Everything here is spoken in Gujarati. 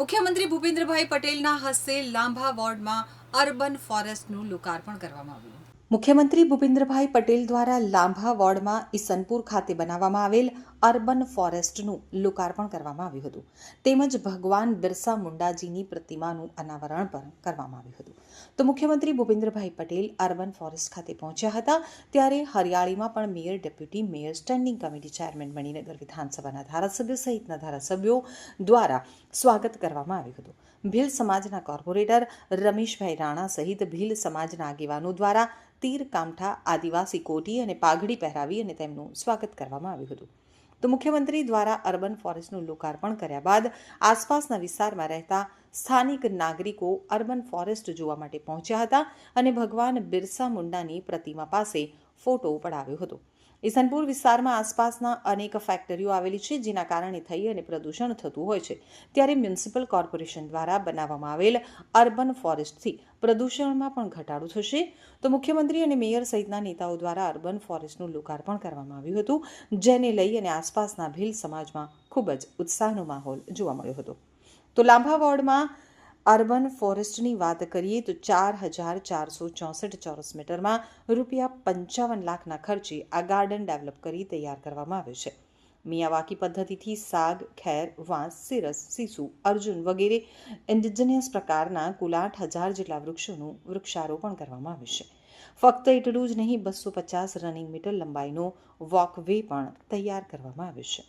મુખ્યમંત્રી ભૂપેન્દ્રભાઈ પટેલના હસ્તે લાંભા વોર્ડમાં અર્બન ફોરેસ્ટનું લોકાર્પણ કરવામાં આવ્યું. મુખ્યમંત્રી ભૂપેન્દ્રભાઈ પટેલ દ્વારા લાંભા વોર્ડમાં ઈસનપુર ખાતે બનાવવામાં આવેલ અર્બન ફોરેસ્ટનું લોકાર્પણ કરવામાં આવ્યું હતું. તેમજ ભગવાન બિરસા મુંડાજીની પ્રતિમાનું અનાવરણ પણ કરવામાં આવ્યું હતું. તો મુખ્યમંત્રી ભૂપેન્દ્રભાઈ પટેલ અર્બન ફોરેસ્ટ ખાતે પહોંચ્યા હતા, ત્યારે હરિયાળીમાં પણ mayor, deputy mayor, standing committee chairman Maninagar વિધાનસભાના ધારાસભ્યો સહિતના ધારાસભ્યો દ્વારા સ્વાગત કરવામાં આવ્યું હતું. ભીલ સમાજના કોર્પોરેટર રમેશભાઈ રાણા સહિત ભીલ સમાજના આગેવાનો દ્વારા તીર, કામઠા, આદિવાસી કોટી અને પાઘડી પહેરાવી અને તેમનું સ્વાગત કરવામાં આવ્યું હતું. તો મુખ્યમંત્રી દ્વારા અર્બન ફોરેસ્ટનું લોકાર્પણ કર્યા બાદ આસપાસના વિસ્તારમાં રહેતા સ્થાનિક નાગરિકો અર્બન ફોરેસ્ટ જોવા માટે પહોંચ્યા હતા અને ભગવાન બિરસા મુંડાની પ્રતિમા પાસે ફોટો પડાવ્યો હતો. ઈસનપુર વિસ્તારમાં આસપાસના અનેક ફેક્ટરીઓ આવેલી છે, જેના કારણે થઈ અને પ્રદૂષણ થતું હોય છે. ત્યારે મ્યુનિસિપલ કોર્પોરેશન દ્વારા બનાવવામાં આવેલ અર્બન ફોરેસ્ટથી પ્રદૂષણમાં પણ ઘટાડો થશે. તો મુખ્યમંત્રી અને મેયર સહિતના નેતાઓ દ્વારા અર્બન ફોરેસ્ટનું લોકાર્પણ કરવામાં આવ્યું હતું, જેને લઈ અને આસપાસના ભીલ સમાજમાં ખૂબ જ ઉત્સાહનો માહોલ જોવા મળ્યો હતો. તો લાંભા વોર્ડમાં અર્બન ફોરેસ્ટની વાત કરીએ તો ચાર હજાર ચારસો ચોસઠ ચોરસ મીટરમાં રૂપિયા પંચાવન લાખના ખર્ચે આ ગાર્ડન ડેવલપ કરી તૈયાર કરવામાં આવ્યું છે. મિયાવાકી પદ્ધતિથી સાગ, ખેર, વાંસ, સિરસ, સીસુ, અર્જુન વગેરે ઇન્ડિજિનિયસ પ્રકારના કુલ આઠ હજાર જેટલા વૃક્ષોનું વૃક્ષારોપણ કરવામાં આવ્યું છે. ફક્ત એટલું જ નહીં, બસો પચાસ રનિંગ મીટર લંબાઈનો વોકવે પણ તૈયાર કરવામાં આવ્યો છે.